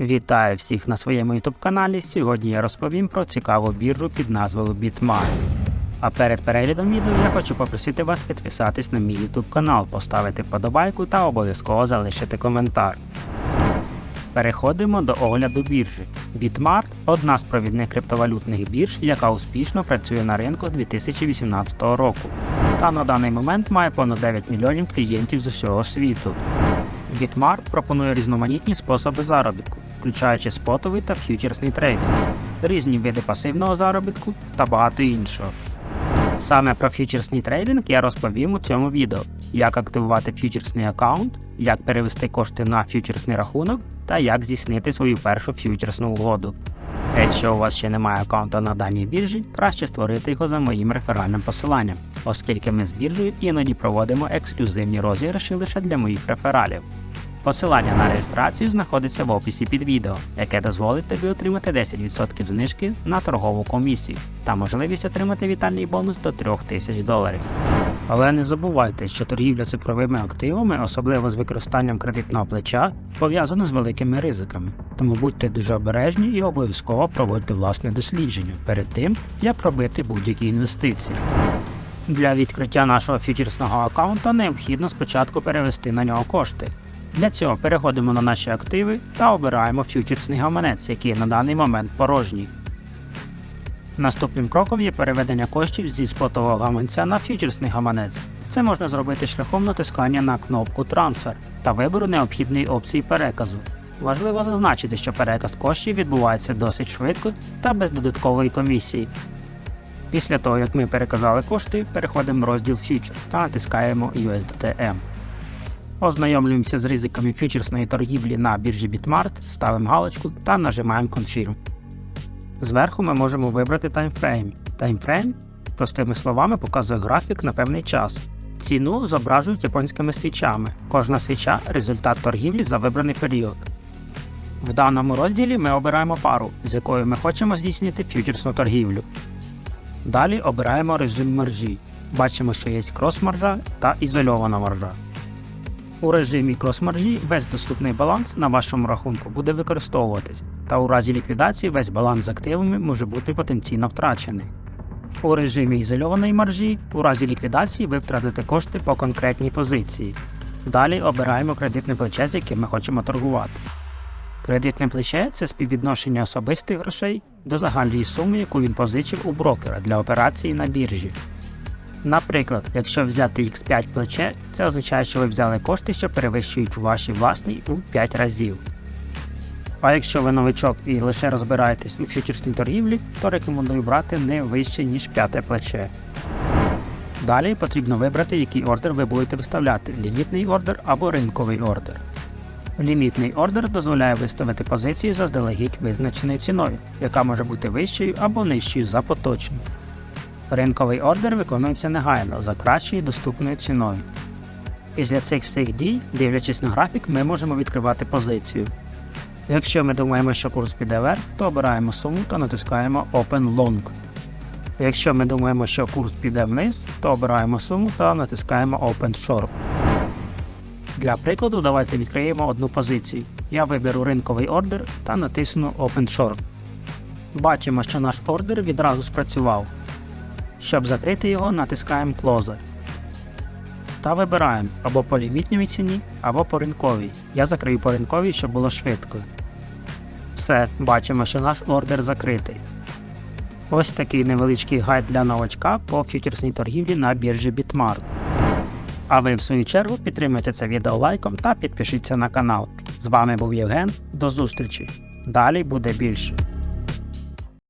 Вітаю всіх на своєму YouTube каналі. Сьогодні я розповім про цікаву біржу під назвою Bitmart. А перед переглядом відео я хочу попросити вас підписатись на мій YouTube канал, поставити вподобайку та обов'язково залишити коментар. Переходимо до огляду біржі. Bitmart – одна з провідних криптовалютних бірж, яка успішно працює на ринку з 2018 року. Та на даний момент має понад 9 мільйонів клієнтів з усього світу. Bitmart пропонує різноманітні способи заробітку, включаючи спотовий та ф'ючерсний трейдинг, різні види пасивного заробітку та багато іншого. Саме про ф'ючерсний трейдинг я розповім у цьому відео, як активувати ф'ючерсний аккаунт, як перевести кошти на ф'ючерсний рахунок та як здійснити свою першу ф'ючерсну угоду. Якщо у вас ще немає аккаунта на даній біржі, краще створити його за моїм реферальним посиланням, оскільки ми з біржею іноді проводимо ексклюзивні розіграші лише для моїх рефералів. Посилання на реєстрацію знаходиться в описі під відео, яке дозволить тобі отримати 10% знижки на торгову комісію та можливість отримати вітальний бонус до 3000 доларів. Але не забувайте, що торгівля цифровими активами, особливо з використанням кредитного плеча, пов'язана з великими ризиками. Тому будьте дуже обережні і обов'язково проводьте власне дослідження перед тим, як робити будь-які інвестиції. Для відкриття нашого фьючерсного аккаунта необхідно спочатку перевести на нього кошти. Для цього переходимо на наші активи та обираємо фьючерсний гаманець, який на даний момент порожній. Наступним кроком є переведення коштів зі спотового гаманця на фьючерсний гаманець. Це можна зробити шляхом натискання на кнопку Трансфер та вибору необхідної опції переказу. Важливо зазначити, що переказ коштів відбувається досить швидко та без додаткової комісії. Після того, як ми переказали кошти, переходимо в розділ Futures та натискаємо USDTM. Ознайомлюємося з ризиками фьючерсної торгівлі на біржі Bitmart, ставимо галочку та нажимаємо Confirm. Зверху ми можемо вибрати таймфрейм. Таймфрейм, простими словами, показує графік на певний час. Ціну зображують японськими свічами. Кожна свіча результат торгівлі за вибраний період. В даному розділі ми обираємо пару, з якою ми хочемо здійснити фьючерсну торгівлю. Далі обираємо режим маржі. Бачимо, що є крос-маржа та ізольована маржа. У режимі крос-маржі весь доступний баланс на вашому рахунку буде використовуватись, та у разі ліквідації весь баланс з активами може бути потенційно втрачений. У режимі ізольованої маржі у разі ліквідації ви втратите кошти по конкретній позиції. Далі обираємо кредитне плече, з яким ми хочемо торгувати. Кредитне плече це співвідношення особистих грошей до загальної суми, яку він позичив у брокера для операції на біржі. Наприклад, якщо взяти X5 плече, це означає, що ви взяли кошти, що перевищують ваші власні у 5 разів. А якщо ви новичок і лише розбираєтесь у фьючерсній торгівлі, то рекомендую брати не вище, ніж п'яте плече. Далі потрібно вибрати, який ордер ви будете виставляти лімітний ордер або ринковий ордер. Лімітний ордер дозволяє виставити позицію заздалегідь визначеною ціною, яка може бути вищою або нижчою за поточну. Ринковий ордер виконується негайно за кращою доступною ціною. Після цих всіх дій, дивлячись на графік, ми можемо відкривати позицію. Якщо ми думаємо, що курс піде вверх, то обираємо суму та натискаємо Open Long. Якщо ми думаємо, що курс піде вниз, то обираємо суму та натискаємо Open Short. Для прикладу, давайте відкриємо одну позицію. Я виберу ринковий ордер та натисну Open Short. Бачимо, що наш ордер відразу спрацював. Щоб закрити його, натискаємо Closer. Та вибираємо або по лімітній ціні, або по ринковій. Я закрию по ринковій, щоб було швидко. Все, бачимо, що наш ордер закритий. Ось такий невеличкий гайд для новачка по фьючерсній торгівлі на біржі Bitmart. А ви в свою чергу підтримайте це відео лайком та підпишіться на канал. З вами був Євген. До зустрічі! Далі буде більше.